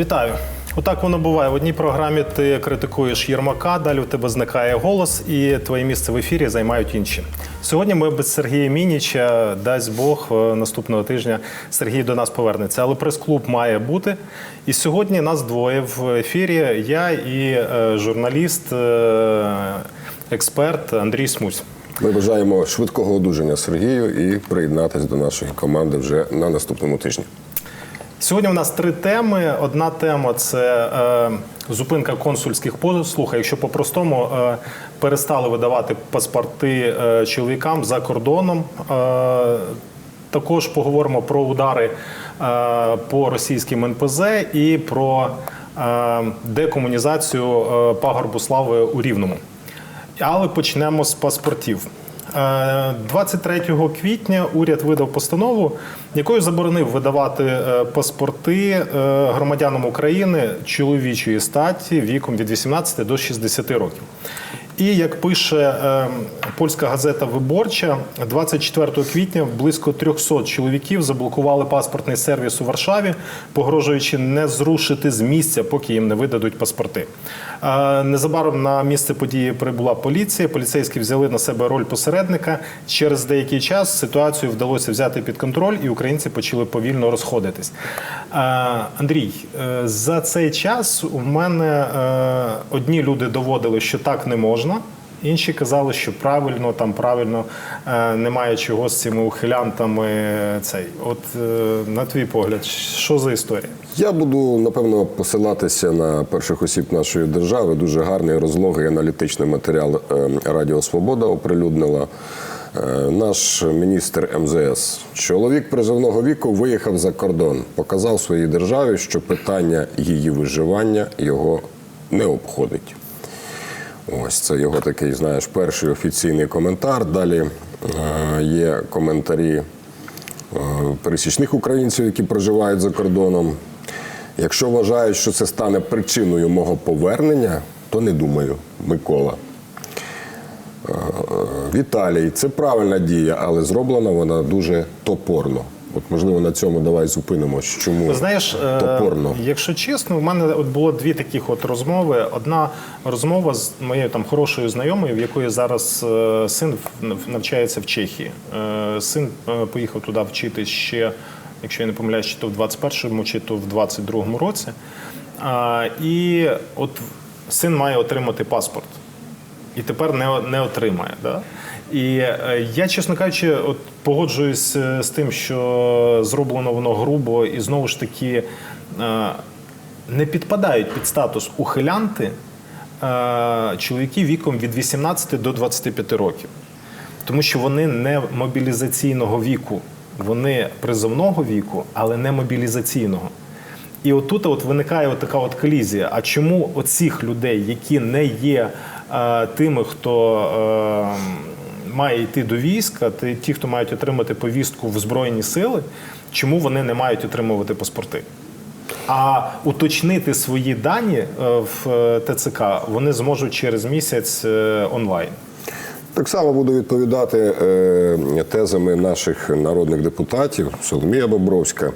Вітаю. Отак воно буває. В одній програмі ти критикуєш Єрмака, далі у тебе зникає голос, і твоє місце в ефірі займають інші. Сьогодні ми без Сергія Мініча, дасть Бог, е, наступного тижня Сергій до нас повернеться. Але прес-клуб має бути. І сьогодні нас двоє в ефірі. Я і е, журналіст, е, експерт Андрій Смусь. Ми бажаємо швидкого одужання Сергію і приєднатися до нашої команди вже на наступному тижні. Сьогодні у нас три теми. Одна тема це е, зупинка консульських послуг. Якщо по-простому е, перестали видавати паспорти е, чоловікам за кордоном. Е, також поговоримо про удари е, по російським НПЗ і про е, декомунізацію е, пагорбу слави у Рівному. Але почнемо з паспортів. Е, 23 квітня уряд видав постанову, якою заборонив видавати е, паспорти е, громадянам України чоловічої статі віком від 18 до 60 років. І як пише е, польська газета Виборча, 24 квітня близько 300 чоловіків заблокували паспортний сервіс у Варшаві, погрожуючи не зрушити з місця, поки їм не видадуть паспорти. Е, Незабаром на місце події прибула поліція. Поліцейські взяли на себе роль посередника. Через деякий час ситуацію вдалося взяти під контроль, і українці почали повільно розходитись. Е, Андрій, е, за цей час у мене одні люди доводили, що так не можна. Інші казали, що правильно, там правильно е, немає чого з цими ухилянтами. Цей, от е, на твій погляд, що за історія? Я буду напевно посилатися на перших осіб нашої держави. Дуже гарний розлогий аналітичний матеріал е, Радіо Свобода оприлюднила. Наш міністр МЗС, чоловік призовного віку, виїхав за кордон, показав своїй державі, що питання її виживання його не обходить. Ось це його такий, знаєш, перший офіційний коментар. Далі е, є коментарі е, пересічних українців, які проживають за кордоном. Якщо вважають, що це стане причиною мого повернення, то не думаю, Микола. Е, Віталій, це правильна дія, але зроблена вона дуже топорно. От, можливо, на цьому давай зупинимось. Чому Знаєш, е, топорно? якщо чесно, у мене от було дві таких от розмови. Одна розмова з моєю там хорошою знайомою, в якої зараз е, син навчається в Чехії. Е, Син е, поїхав туди вчити ще, якщо я не помиляюсь, чи то в 21-му, чи то в 22-му році. І от син має отримати паспорт і тепер не, не отримає. Да? І е, я, чесно кажучи, от погоджуюсь е, з тим, що зроблено воно грубо, і знову ж таки е, не підпадають під статус ухилянти чоловіки віком від 18 до 25 років. Тому що вони не мобілізаційного віку, вони призовного віку, але не мобілізаційного. І отут от виникає от така от колізія. А чому оцих людей, які не є е, тими, хто має йти до війська, ти- ті, хто мають отримати повістку в Збройні сили, чому вони не мають отримувати паспорти? А уточнити свої дані е, в е, ТЦК вони зможуть через місяць е, онлайн. Так само буду відповідати тезами наших народних депутатів Соломія Бобровська.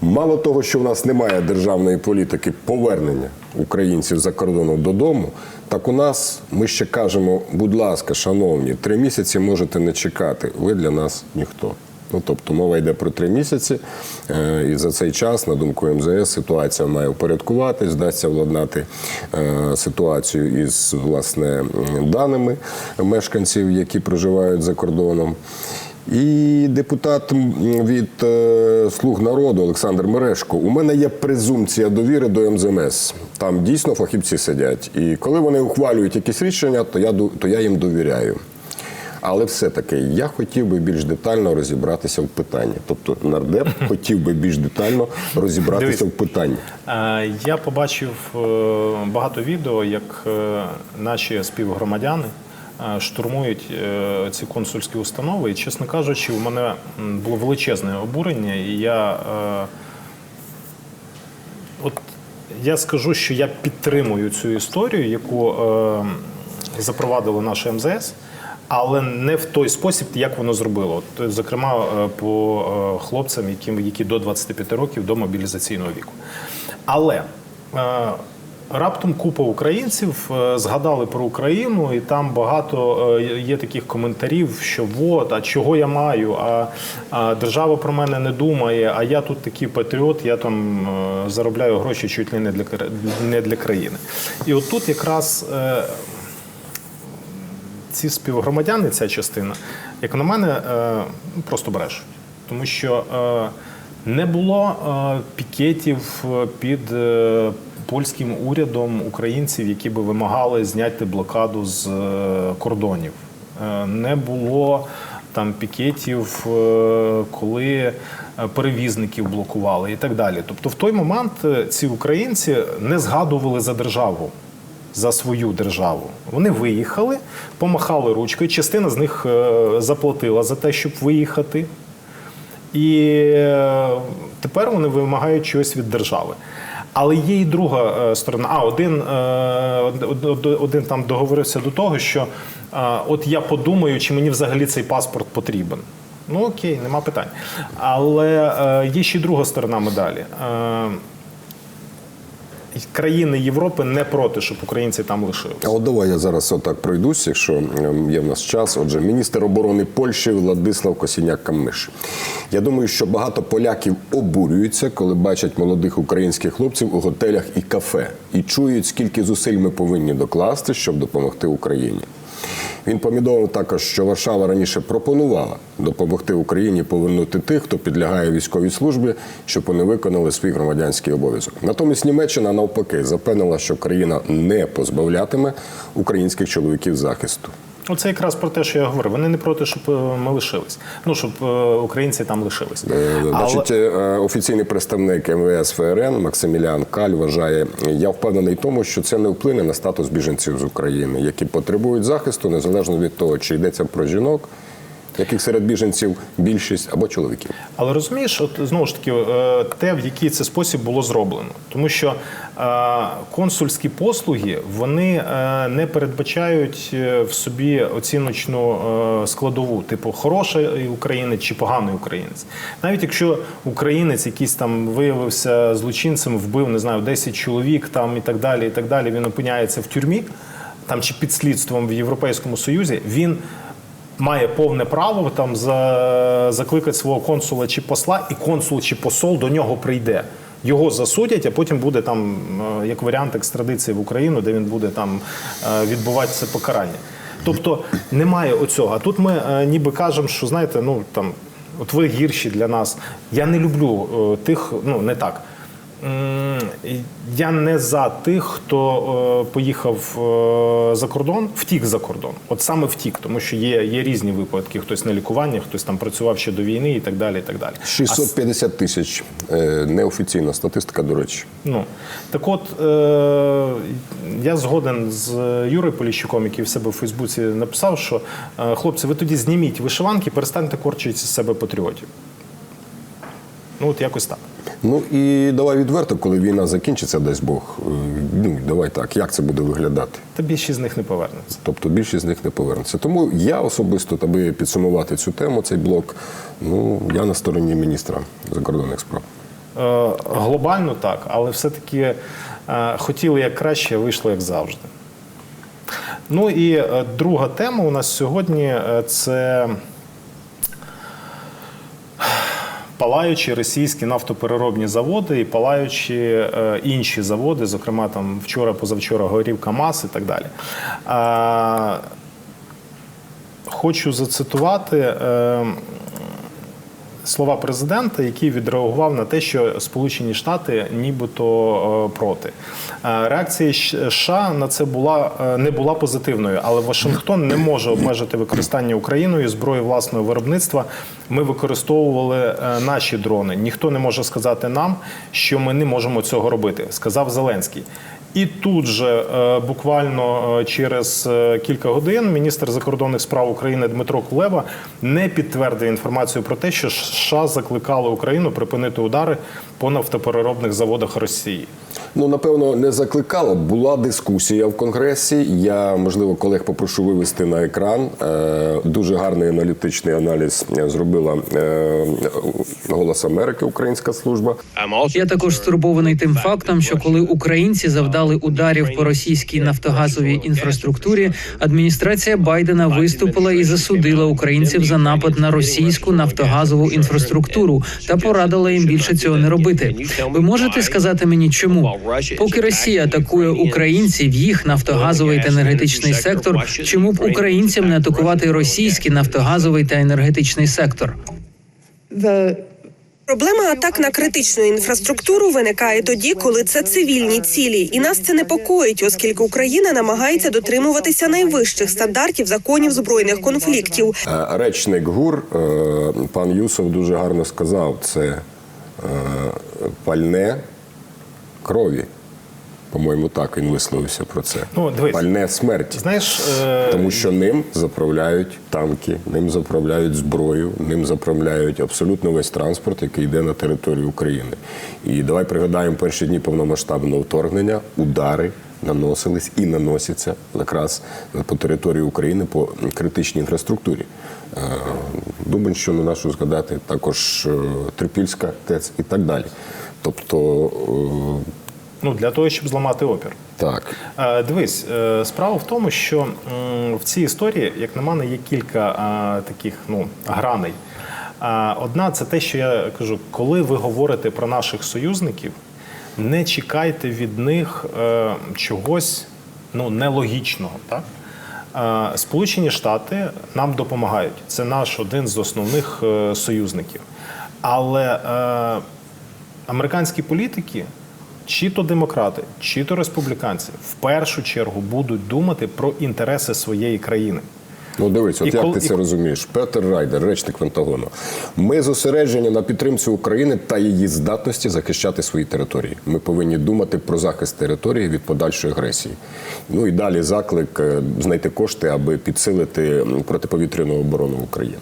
Мало того, що в нас немає державної політики повернення українців за кордоном додому, так у нас ми ще кажемо, будь ласка, шановні, три місяці можете не чекати. Ви для нас ніхто. Ну, тобто мова йде про три місяці, е, і за цей час, на думку МЗС, ситуація має упорядкуватись, вдасться владнати е, ситуацію із власне даними мешканців, які проживають за кордоном. І депутат від е, Слуг народу Олександр Мерешко. У мене є презумпція довіри до МЗМС. Там дійсно фахівці сидять. І коли вони ухвалюють якісь рішення, то я то я їм довіряю. Але все-таки я хотів би більш детально розібратися в питанні. Тобто нардеп хотів би більш детально розібратися в питанні. Я побачив е, багато відео, як е, наші співгромадяни штурмують е, ці консульські установи. І, чесно кажучи, у мене було величезне обурення, і я. е, От я скажу, що я підтримую цю історію, яку е, запровадило наше МЗС. але не в той спосіб, як воно зробило. От, зокрема, е, по е, хлопцям, які, до 25 років до мобілізаційного віку. Але е, раптом купа українців е, згадали про Україну, і там багато е, є таких коментарів, що от, а чого я маю? А, держава про мене не думає, а я тут такий патріот, я там е, заробляю гроші чуть ли не для, не для країни. І от тут якраз. ці співгромадяни, ця частина, як на мене, ну, просто брешуть. Тому що не було пікетів під польським урядом українців, які би вимагали зняти блокаду з е, кордонів. Е, Не було там пікетів, е, коли перевізників блокували і так далі. Тобто, в той момент ці українці не згадували за державу за свою державу. Вони виїхали, помахали ручкою. Частина з них заплатила за те, щоб виїхати. І тепер вони вимагають чогось від держави. Але є і друга е, сторона. А один, е, од- од- один там договорився до того, що е, от я подумаю, чи мені взагалі цей паспорт потрібен. Ну окей, нема питань. Але є ще й друга сторона медалі. Країни Європи не проти, щоб українці там лишилися. А от давай я зараз отак пройдусь, якщо ем, є в нас час. Отже, міністр оборони Польщі Владислав Косіняк Камиш. Я думаю, що багато поляків обурюються, коли бачать молодих українських хлопців у готелях і кафе, і чують, скільки зусиль ми повинні докласти, щоб допомогти Україні. Він повідомив також, що Варшава раніше пропонувала допомогти Україні повернути тих, хто підлягає військовій службі, щоб вони виконали свій громадянський обов'язок. Натомість Німеччина навпаки запевнила, що країна не позбавлятиме українських чоловіків захисту. Оце якраз про те, що я говорю. Вони не проти, щоб е, ми лишились. Ну щоб е, українці там лишились. Е, Але- Значить, е, офіційний представник МВС ФРН Максиміліан Каль вважає, я впевнений в тому, що це не вплине на статус біженців з України, які потребують захисту незалежно від того, чи йдеться про жінок, яких серед біженців більшість або чоловіків. Але розумієш, от знову ж таки, е, те, в який це спосіб було зроблено, тому що е, консульські послуги вони е, не передбачають в собі оціночну складову, типу хороший українець чи поганий українець. Навіть якщо українець якийсь там виявився злочинцем, вбив не знаю 10 чоловік там і так далі, і так далі, він опиняється в тюрмі. Там чи під слідством в Європейському Союзі, він має повне право там за, закликати свого консула чи посла, і консул чи посол до нього прийде. Його засудять, а потім буде там е, як варіант екстрадиції в Україну, де він буде там е, відбувати це покарання. Тобто немає оцього. А тут ми е, ніби кажемо, що знаєте, ну там от ви гірші для нас. Я не люблю тих, ну не так. Я не за тих, хто е, поїхав е, за кордон, втік за кордон. От саме втік, тому що є, є різні випадки. Хтось на лікуванні, хтось там працював ще до війни і так далі. І так далі. А 650 тисяч е, неофіційна статистика, до речі. Ну так от я згоден з Юрою Поліщуком, який в себе в Фейсбуці написав, що хлопці, ви тоді зніміть вишиванки, перестаньте корчити з себе патріотів. Ну от якось так. Ну і давай відверто, коли війна закінчиться, дасть Бог. е, Ну давай так, як це буде виглядати? Та більшість з них не повернеться. Тобто більшість з них не повернеться. Тому я особисто, аби підсумувати цю тему, цей блок, ну я на стороні міністра закордонних справ. Е, Глобально так, але все-таки е, хотіли як краще, вийшло як завжди. Ну і е, друга тема у нас сьогодні е, це палаючі російські нафтопереробні заводи і палаючі е, інші заводи, зокрема там вчора, позавчора горів КАМАЗ і так далі. Е, Хочу зацитувати е, слова президента, який відреагував на те, що Сполучені Штати нібито е, проти. Е, Реакція США на це була е, не була позитивною, але Вашингтон не може обмежити використання Україною зброї власного виробництва. Ми використовували наші дрони. Ніхто не може сказати нам, що ми не можемо цього робити, сказав Зеленський. І тут же е, буквально е, через е, кілька годин міністр закордонних справ України Дмитро Кулеба не підтвердив інформацію про те, що США закликали Україну припинити удари по нафтопереробних заводах Росії. Ну, напевно, не закликало. Була дискусія в Конгресі. Я, можливо, колег попрошу вивести на екран. Дуже гарний аналітичний аналіз зробила Голос Америки, українська служба. Я також стурбований тим фактом, що коли українці завдали ударів по російській нафтогазовій інфраструктурі, адміністрація Байдена виступила і засудила українців за напад на російську нафтогазову інфраструктуру та порадила їм більше цього не робити. Ви можете сказати мені, чому поки Росія атакує українців, їх нафтогазовий та енергетичний сектор, чому б українцям не атакувати російський нафтогазовий та енергетичний сектор? Проблема атак на критичну інфраструктуру виникає тоді, коли це цивільні цілі, і нас це непокоїть, оскільки Україна намагається дотримуватися найвищих стандартів законів збройних конфліктів. Речник ГУР, е, пан Юсов дуже гарно сказав, це е, пальне крові. По-моєму, так він висловився про це. Ну, дивись. Пальне смерті. Знаєш, е, Тому що ним заправляють танки, ним заправляють зброю, ним заправляють абсолютно весь транспорт, який йде на територію України. І давай пригадаємо перші дні повномасштабного вторгнення, удари наносились і наносяться якраз по території України по критичній інфраструктурі. Е, Думаю, що не нашу згадати також е, Трипільська ТЕЦ і так далі. Тобто, е, ну для того, щоб зламати опір. так. Е, Дивись, е, справа в тому, що в цій історії, як на мене, є кілька е, таких ну, граней. Одна це те, що я кажу, коли ви говорите про наших союзників, не чекайте від них чогось ну, нелогічного. Так? Сполучені Штати нам допомагають. Це наш один з основних союзників. Але американські політики, чи то демократи, чи то республіканці, в першу чергу будуть думати про інтереси своєї країни. Ну дивись, от І як коли- ти це і- розумієш? Петер Райдер, речник Пентагону. Ми зосереджені на підтримці України та її здатності захищати свої території. Ми повинні думати про захист території від подальшої агресії. Ну і далі заклик е, знайти кошти, аби підсилити протиповітряну оборону України.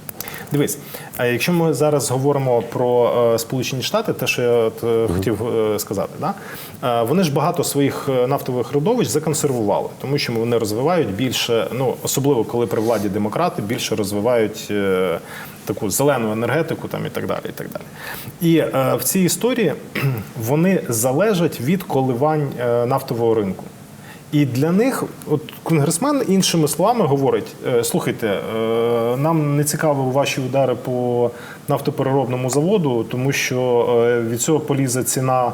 Дивись, а якщо ми зараз говоримо про е, Сполучені Штати, те, що я от, е, хотів е, сказати, да? е, вони ж багато своїх нафтових родовищ законсервували, тому що вони розвивають більше, ну особливо коли при владі демократи більше розвивають е, таку зелену енергетику там і так далі. І так далі. І е, в цій історії вони залежать від коливань е, нафтового ринку. І для них, от конгресмен іншими словами говорить: е, слухайте, е, нам не цікаво ваші удари по нафтопереробному заводу, тому що е, від цього полізе ціна.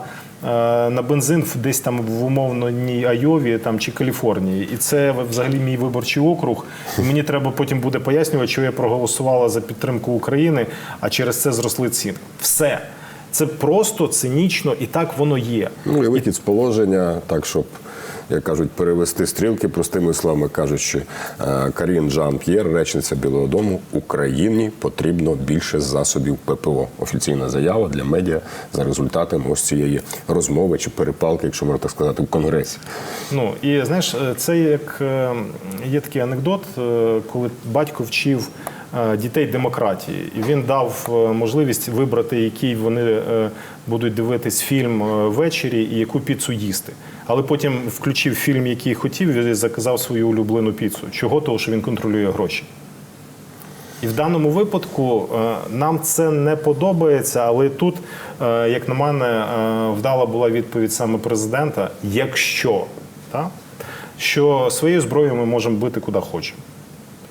На бензин десь там в умовній Айові там чи Каліфорнії, і це взагалі мій виборчий округ. І мені треба потім буде пояснювати, що я проголосувала за підтримку України, а через це зросли ціни. Все це просто цинічно, і так воно є. Ну і вихід з положення, так щоб. Як кажуть, перевести стрілки простими словами кажучи, е, Карін Жан П'єр, речниця Білого Дому, Україні потрібно більше засобів ППО. Офіційна заява для медіа за результатами ось цієї розмови чи перепалки, якщо можна так сказати, в конгресі. Ну і знаєш, е, це як е, є такий анекдот, коли батько вчив дітей демократії, і він дав е, можливість вибрати, який вони е, будуть дивитись фільм е, ввечері і яку піцу їсти. Але потім включив фільм, який хотів, і заказав свою улюблену піцу. Чого? Того, що він контролює гроші. І в даному випадку е, нам це не подобається, але тут, е, як на мене, е, вдала була відповідь саме президента: якщо та, що своєю зброєю ми можемо бити куди хочемо.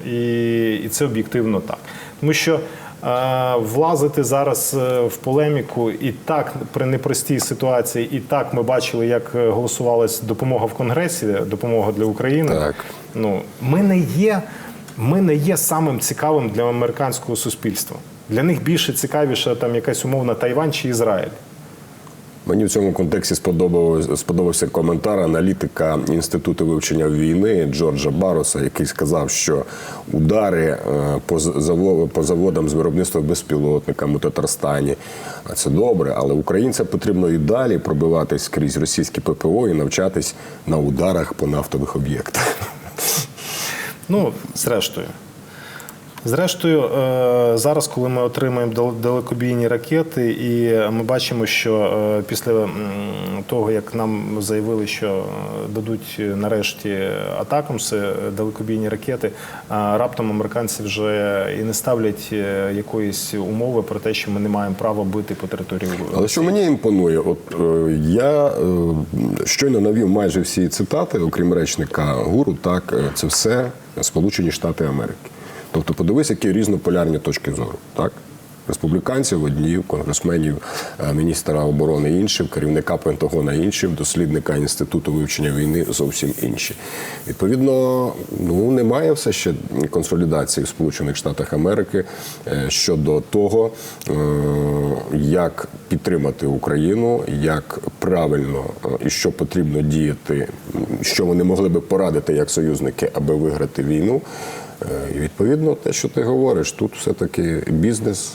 І, і це об'єктивно так. Тому що е, влазити зараз е, в полеміку і так при непростій ситуації, і так ми бачили, як е, голосувалась допомога в Конгресі, допомога для України. Так. Ну, ми не є, ми не є самим цікавим для американського суспільства. Для них більше цікавіше там якась умовна Тайвань чи Ізраїль. Мені в цьому контексті сподобався, сподобався коментар аналітика Інституту вивчення війни Джорджа Бароса, який сказав, що удари е, по заводам з виробництва безпілотниками у Татарстані це добре, але українцям потрібно і далі пробиватись крізь російське ППО і навчатись на ударах по нафтових об'єктах. Ну, зрештою. Зрештою, е, зараз, коли ми отримаємо дал- далекобійні ракети, і ми бачимо, що е, після того, як нам заявили, що е, дадуть нарешті атакамси, далекобійні ракети, раптом американці вже і не ставлять якоїсь умови про те, що ми не маємо права бити по території. Але що мені імпонує, от я щойно навів майже всі цитати, окрім речника гуру, так це все Сполучені Штати Америки. Тобто, подивись, які різнополярні точки зору, так? Республіканців одні, конгресменів, е, міністра оборони інших, керівника Пентагона інших, дослідника інституту вивчення війни зовсім інші. Відповідно, ну немає все ще консолідації в Сполучених Штатах Америки е, щодо того, е, як підтримати Україну, як правильно і що потрібно діяти, що вони могли би порадити як союзники, аби виграти війну. Е, І відповідно те, що ти говориш, тут все-таки бізнес.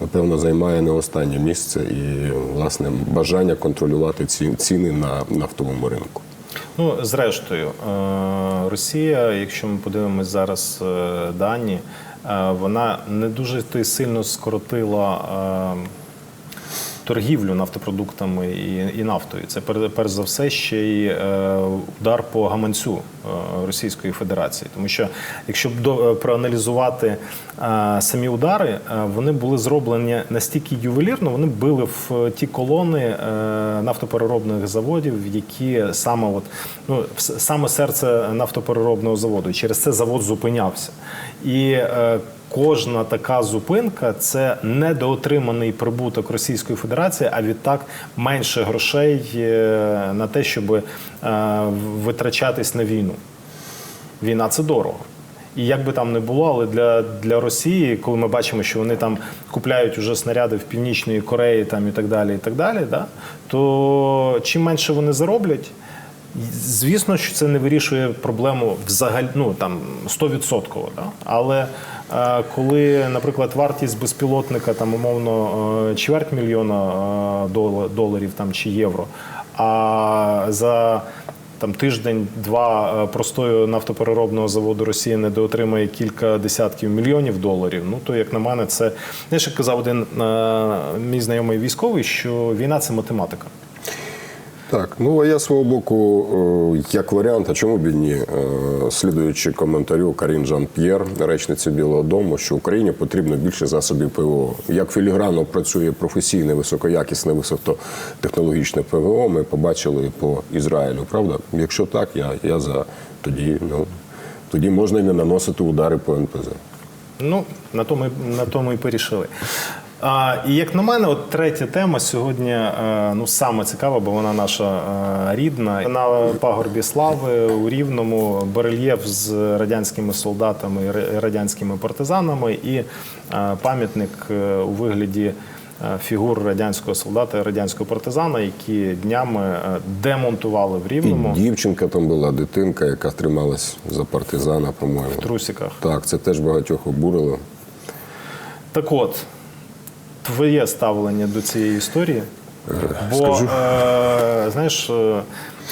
Напевно, займає не останнє місце і власне бажання контролювати ці ціни на нафтовому ринку. Ну, зрештою, е, Росія, якщо ми подивимось зараз е, дані, вона не дуже сильно скоротила торгівлю нафтопродуктами і, і нафтою. Це перш за все ще й е, удар по гаманцю е, Російської Федерації. Тому що якщо е, проаналізувати самі удари, вони були зроблені настільки ювелірно, вони били в ті колони нафтопереробних заводів, які саме от ну саме серце нафтопереробного заводу. І Через це завод зупинявся. І Кожна така зупинка це недоотриманий прибуток Російської Федерації, а відтак менше грошей е, на те, щоб е, витрачатись на війну. Війна це дорого. І як би там не було, але для, для Росії, коли ми бачимо, що вони там купляють уже снаряди в Північної Кореї там, і так далі, і так далі, да, то чим менше вони зароблять, звісно, що це не вирішує проблему взагалі ну, там, 100%. Да? Але коли, наприклад, вартість безпілотника там, умовно е, чверть мільйона е, доларів там, чи євро, а за там тиждень-два е, простою нафтопереробного заводу Росії недоотримає кілька десятків мільйонів доларів. Ну то як на мене, це знаєш, як казав один е, мій знайомий військовий, що війна це математика. Так, ну а я свого боку, е, як варіант, а чому б ні, е, слідуючи коментарю Карін Жан П'єр, речниці Білого Дому, що Україні потрібно більше засобів ПВО. Як філігранно працює професійне, високоякісне, високотехнологічне ПВО, ми побачили по Ізраїлю. Правда? Якщо так, я, я за тоді, ну тоді можна і не наносити удари по НПЗ. Ну, на тому, на тому і порішили. А, і як на мене, от третя тема сьогодні е, ну саме цікава, бо вона наша е, рідна. На пагорбі слави у Рівному барельєф з радянськими солдатами і радянськими партизанами і е, пам'ятник у вигляді фігур радянського солдата і радянського партизана, які днями демонтували в І Рівному дівчинка там була, дитинка, яка трималась за партизана, по-моєму. в трусиках. Так, це теж багатьох обурило. Так от, твоє ставлення до цієї історії. Бо, скажу. е, знаєш, е,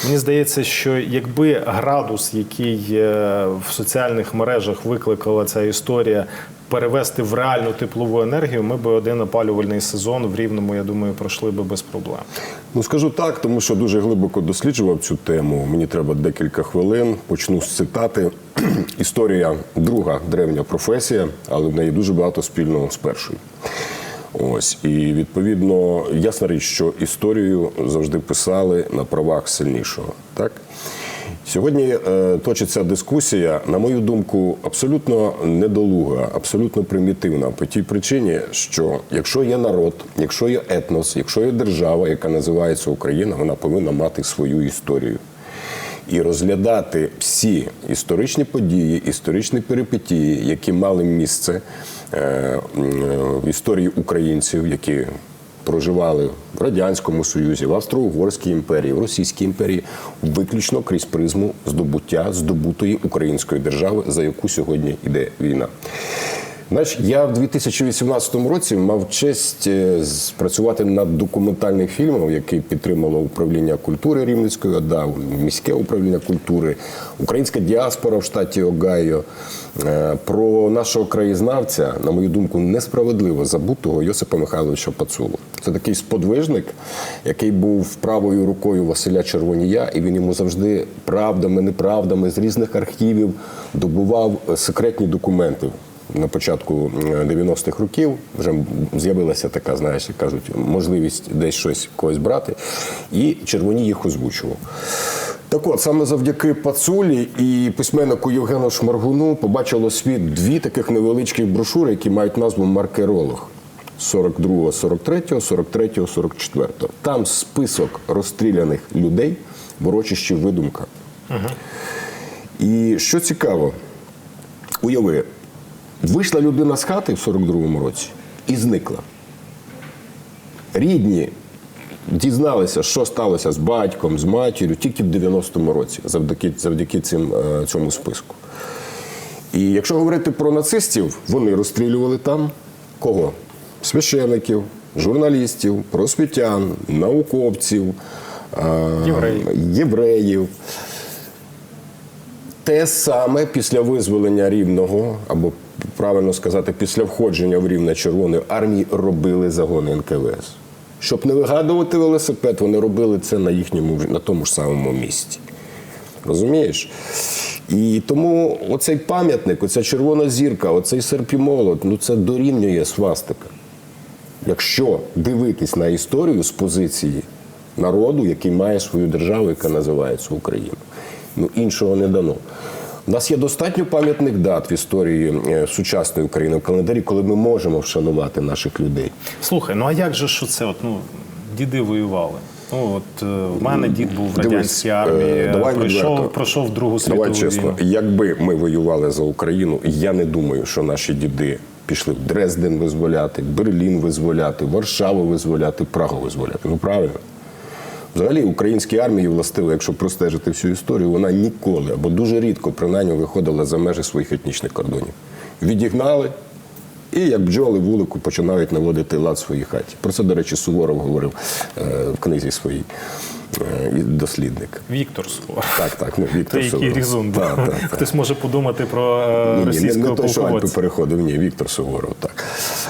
мені здається, що якби градус, який е, в соціальних мережах викликала ця історія, перевести в реальну теплову енергію, ми би один опалювальний сезон в Рівному, я думаю, пройшли би без проблем. Ну скажу так, тому що дуже глибоко досліджував цю тему. Мені треба декілька хвилин. Почну з цитати. Історія друга древня професія, але в неї дуже багато спільного з першою. Ось і відповідно ясна річ, що історію завжди писали на правах сильнішого. Так сьогодні е, точиться дискусія, на мою думку, абсолютно недолуга, абсолютно примітивна по тій причині, що якщо є народ, якщо є етнос, якщо є держава, яка називається Україна, вона повинна мати свою історію. І розглядати всі історичні події, історичні перипетії, які мали місце е, в історії українців, які проживали в Радянському Союзі, в Австро-Угорській імперії, в Російській імперії, виключно крізь призму здобуття здобутої української держави, за яку сьогодні йде війна. Знаєш, я в 2018 році мав честь е, спрацювати над документальним фільмом, який підтримало управління культури Рівненської ОДА, міське управління культури, українська діаспора в штаті Огайо е, про нашого краєзнавця, на мою думку, несправедливо забутого Йосипа Михайловича Пацулу. Це такий сподвижник, який був правою рукою Василя Червонія, і він йому завжди правдами, неправдами з різних архівів добував е, секретні документи на початку е, 90-х років вже з'явилася така, знаєш, як кажуть, можливість десь щось когось брати, і червоні їх озвучував. Так от, саме завдяки Пацулі і письменнику Євгену Шмаргуну побачило світ дві таких невеличких брошури, які мають назву Маркеролог. 42, 43, 43, 44. Там список розстріляних людей в урочищі видумка. І що цікаво, уяви, вийшла людина з хати в 42-му році і зникла. Рідні дізналися, що сталося з батьком, з матір'ю тільки в 90-му році, завдяки, завдяки цим, е, цьому списку. І якщо говорити про нацистів, вони розстрілювали там кого? Священиків, журналістів, просвітян, науковців, е, Євреїв. євреїв. Те саме після визволення рівного, або правильно сказати, після входження в рівне Червоної армії робили загони НКВС. Щоб не вигадувати велосипед, вони робили це на їхньому на тому ж самому місці. Розумієш? І тому оцей пам'ятник, оця червона зірка, оцей серп і молот, ну це дорівнює свастика. Якщо дивитись на історію з позиції народу, який має свою державу, яка називається Україна. Ну іншого не дано. У нас є достатньо пам'ятних дат в історії е, сучасної України в календарі, коли ми можемо вшанувати наших людей. Слухай, ну а як же що це? От, ну, діди воювали. Ну, от е, в мене дід був в радянській е, армії, давай пройшов, пройшов Другу світову Давай чесно, війну. якби ми воювали за Україну, я не думаю, що наші діди пішли в Дрезден визволяти, Берлін визволяти, Варшаву визволяти, Прагу визволяти. Ну правильно. Взагалі, українській армії властиво, якщо простежити всю історію, вона ніколи або дуже рідко принаймні виходила за межі своїх етнічних кордонів. Відігнали, і як бджоли вулику починають наводити лад в своїй хаті. Про це, до речі, Суворов говорив е, в книзі своїй е, дослідник. Віктор Суворов. Так, так, ну Віктор який Суворов. різун. Так, так, так. Хтось може подумати про е, Ні, ні, не, російського не той, що Альпи переходив, ні, Віктор Суворов. Так.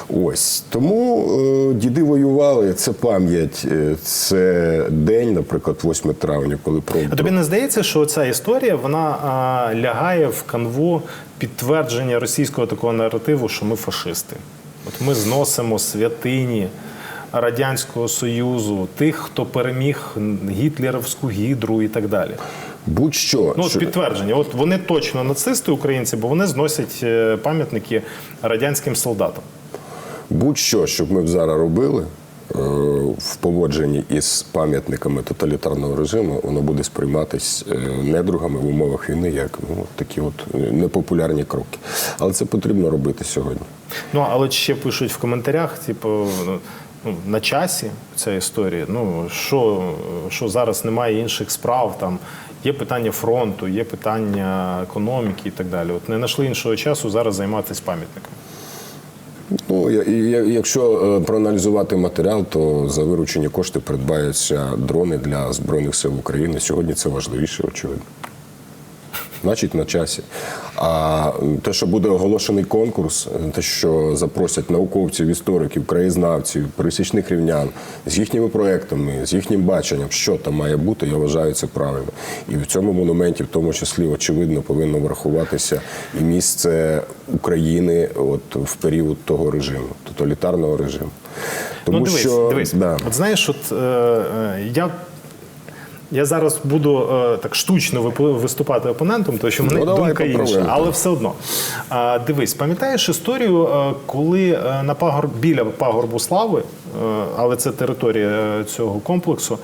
Ось. Тому е, діди воювали, це пам'ять, е, це день, наприклад, 8 травня, коли про. А тобі не здається, що ця історія вона а, лягає в канву підтвердження російського такого наративу, що ми фашисти? От ми зносимо святині Радянського Союзу, тих, хто переміг гітлерівську гідру і так далі. Будь-що. Ну, от що- підтвердження. От вони точно нацисти українці, бо вони зносять е, пам'ятники радянським солдатам. Будь-що, щоб ми б зараз робили е, в поводженні із пам'ятниками тоталітарного режиму, воно буде сприйматись е, недругами в умовах війни як ну, такі от непопулярні кроки. Але це потрібно робити сьогодні. Ну але ще пишуть в коментарях, типу, ну, на часі ця історія. Ну що, що зараз немає інших справ, там є питання фронту, є питання економіки і так далі. От не знайшли іншого часу зараз займатися пам'ятниками. Ну, я- якщо е, проаналізувати матеріал, то за виручені кошти придбаються дрони для Збройних сил України. Сьогодні це важливіше, очевидно. Значить, на часі. А те, що буде оголошений конкурс, те, що запросять науковців, істориків, краєзнавців, пересічних рівнян з їхніми проектами, з їхнім баченням, що там має бути, я вважаю це правильно. І в цьому монументі, в тому числі, очевидно, повинно врахуватися і місце України от в період того режиму, тоталітарного режиму. Тому ну, дивись, що дивись. Да. От знаєш, от е, е, я. Я зараз буду е, так штучно виступати опонентом, тому що мене Ну, думка інша, але все одно. Е, дивись, пам'ятаєш історію, е, коли е, на пагор біля пагорбу слави е, але це територія е, цього комплексу,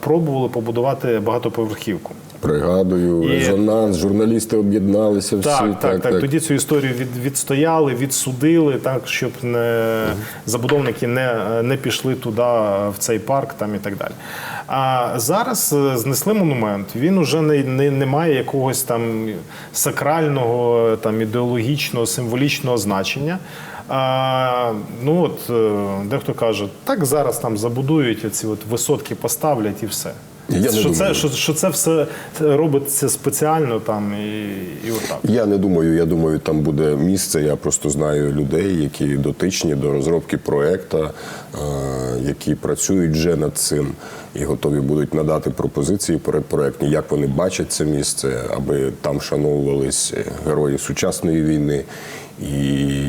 пробували побудувати багатоповерхівку. Пригадую, І- резонанс, журналісти об'єдналися всі. Так, так, так, Тоді цю історію від, відстояли, відсудили, так, щоб не, забудовники не, не пішли туди, в цей парк там, і так далі. А зараз е, знесли монумент. Він уже не, не, не має якогось там сакрального, там, ідеологічного, символічного значення. А, ну от, е, дехто каже, так зараз там забудують оці от висотки, поставлять і все. Я не що, це, що, що це все робиться спеціально там і, і отак. Я не думаю, я думаю, там буде місце. Я просто знаю людей, які дотичні до розробки проекту, е, які працюють вже над цим і готові будуть надати пропозиції передпроектні, як вони бачать це місце, аби там шановувались герої сучасної війни. І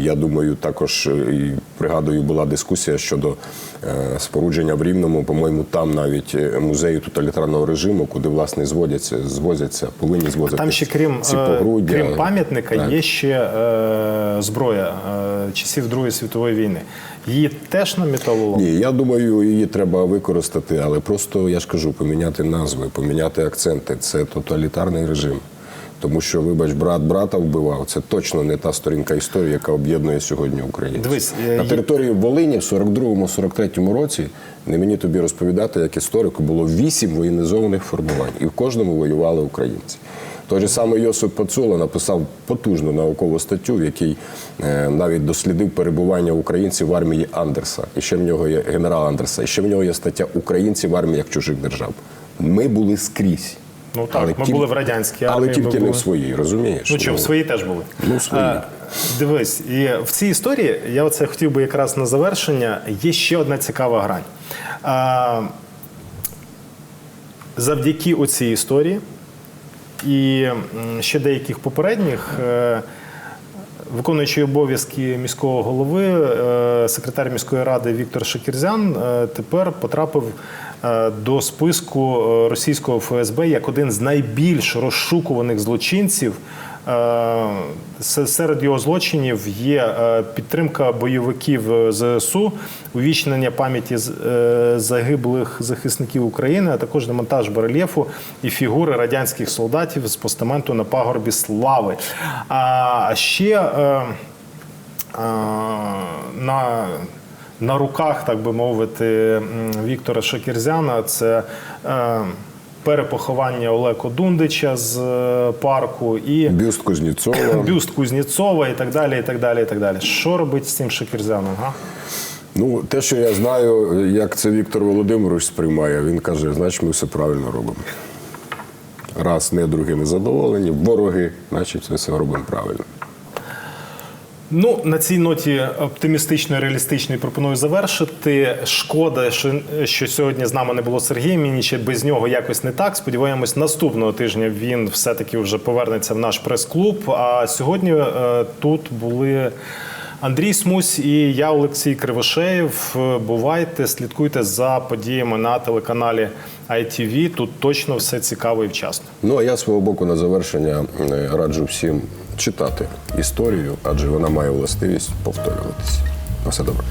я думаю, також е, і пригадую, була дискусія щодо е, спорудження в Рівному. По-моєму, там навіть е, музею тоталітарного режиму, куди власне зводяться, звозяться, повинні звозити Там ще крім, ці погруддя. крім пам'ятника, Так. є ще е, зброя е, часів Другої світової війни. Її теж на металолом. Ні, я думаю, її треба використати, але просто я ж кажу, поміняти назви, поміняти акценти. Це тоталітарний режим. Тому що, вибач, брат брата вбивав. Це точно не та сторінка історії, яка об'єднує сьогодні українців. Дивись, на території Волині в 42-43 році не мені тобі розповідати, як історику було вісім воєнізованих формувань, і в кожному воювали українці. Той же самий Йосип Пацула написав потужну наукову статтю, в якій е, навіть дослідив перебування українців в армії Андерса. І ще в нього є генерал Андерса. І ще в нього є стаття Українці в арміях чужих держав. Ми були скрізь. Ну так, ми були в радянській армії, ми тільки не в своїй, розумієш? Ну що, в своїй теж були. Ну, в своїй. Е, дивись, і в цій історії я оце хотів би якраз на завершення. Є ще одна цікава грань. Е, завдяки оцій історії і ще деяких попередніх. е, Виконуючий обов'язки міського голови, е, секретар міської ради Віктор Шакірзян е, тепер потрапив до списку е, російського ФСБ як один з найбільш розшукуваних злочинців. Е, Серед його злочинів є е, підтримка бойовиків е, ЗСУ, увічнення пам'яті е, загиблих захисників України, а також демонтаж барельєфу і фігури радянських солдатів з постаменту на пагорбі слави. А ще е, е, на, на руках, так би мовити, Віктора Шакірзяна це. е, Перепоховання Олеко Дундича з е, парку і Бюст Кузнєцова. бюст Кузнєцова і так далі. і так далі, і так далі. Що робить з цим Шакірзяном? Га? Ну, те, що я знаю, як це Віктор Володимирович сприймає, він каже, значить, ми все правильно робимо. Раз недруги не задоволені, вороги, значить, ми все робимо правильно. Ну, на цій ноті оптимістично реалістично пропоную завершити. Шкода, що, що сьогодні з нами не було Сергія Мініча. Без нього якось не так. Сподіваємось, наступного тижня він все-таки вже повернеться в наш прес-клуб. А сьогодні е, тут були. Андрій Смусь і я, Олексій Кривошеєв. Е, Бувайте, слідкуйте за подіями на телеканалі ITV. Тут точно все цікаво і вчасно. Ну, а я свого боку на завершення е, раджу всім читати історію, адже вона має властивість повторюватися. На все добре.